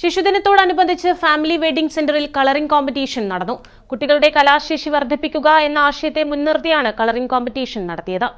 ശിശുദിനത്തോടനുബന്ധിച്ച് family wedding സെന്ററിൽ colouring competition നടന്നു. കുട്ടികളുടെ കലാശേഷി വർദ്ധിപ്പിക്കുക എന്ന ആശയത്തെ മുൻനിർത്തിയാണ് കളറിംഗ് കോമ്പറ്റീഷൻ നടത്തിയത്.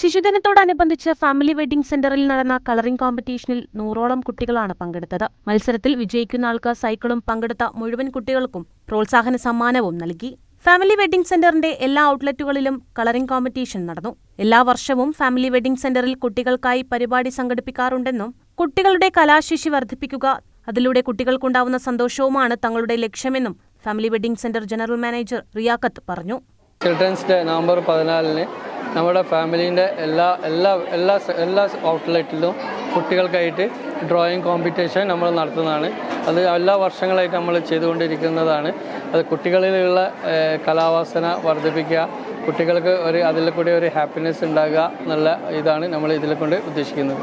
ശിശുദിനത്തോടനുബന്ധിച്ച് ഫാമിലി വെഡിംഗ് സെന്ററിൽ നടന്ന കളറിംഗ് കോമ്പറ്റീഷനിൽ നൂറോളം കുട്ടികളാണ് പങ്കെടുത്തത്. മത്സരത്തിൽ വിജയിക്കുന്ന ആൾക്ക് സൈക്കിളും പങ്കെടുത്ത മുഴുവൻ കുട്ടികൾക്കും പ്രോത്സാഹന സമ്മാനവും നൽകി. ഫാമിലി വെഡിംഗ് സെന്ററിന്റെ എല്ലാ ഔട്ട്ലെറ്റുകളിലും കളറിംഗ് കോമ്പറ്റീഷൻ നടന്നു. എല്ലാ വർഷവും ഫാമിലി വെഡിംഗ് സെന്ററിൽ കുട്ടികൾക്കായി പരിപാടി സംഘടിപ്പിക്കാറുണ്ടെന്നും കുട്ടികളുടെ കലാശേഷി വർദ്ധിപ്പിക്കുക അതിലൂടെ കുട്ടികൾക്കുണ്ടാവുന്ന സന്തോഷവുമാണ് തങ്ങളുടെ ലക്ഷ്യമെന്നും family wedding centre general manager Riyakhath പറഞ്ഞു. ചിൽഡ്രൻസ് ഡേ നവംബർ പതിനാലിന് നമ്മുടെ ഫാമിലീന്റെ എല്ലാ എല്ലാ എല്ലാ എല്ലാ ഔട്ട്ലെറ്റിലും കുട്ടികൾക്കായിട്ട് ഡ്രോയിങ് കോമ്പറ്റീഷൻ നമ്മൾ നടത്തുന്നതാണ്. അത് എല്ലാ വർഷങ്ങളായിട്ട് നമ്മൾ ചെയ്തുകൊണ്ടിരിക്കുന്നതാണ്. അത് കുട്ടികളിലുള്ള കലാവാസന വർദ്ധിപ്പിക്കുക കുട്ടികൾക്ക് ഒരു അതിൽ കൂടി ഒരു ഹാപ്പിനെസ് ഉണ്ടാകുക എന്നുള്ള ഇതാണ് നമ്മൾ ഇതിൽ കൊണ്ട് ഉദ്ദേശിക്കുന്നത്.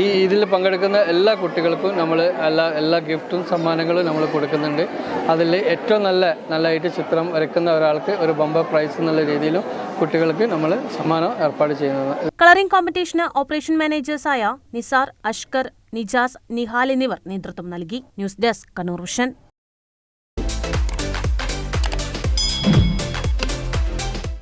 ഈ ഇതിൽ പങ്കെടുക്കുന്ന എല്ലാ കുട്ടികൾക്കും നമ്മൾ എല്ലാ എല്ലാ ഗിഫ്റ്റും സമ്മാനങ്ങളും നമ്മൾ കൊടുക്കുന്നുണ്ട്. അതിൽ ഏറ്റവും നല്ല നല്ലതായിട്ട് ചിത്രം വരയ്ക്കുന്ന ഒരാൾക്ക് ഒരു ബമ്പർ പ്രൈസ് എന്നുള്ള രീതിയിലും കുട്ടികൾക്ക് നമ്മൾ സമ്മാനം ഏർപ്പാട് ചെയ്യുന്നത്. കളറിംഗ് കോമ്പറ്റീഷന് ഓപ്പറേഷൻ മാനേജേഴ്സായ നിസാർ അഷ്കർ നിജാസ് നിഹാൽ എന്നിവർ നേതൃത്വം നൽകി. News desk Kannur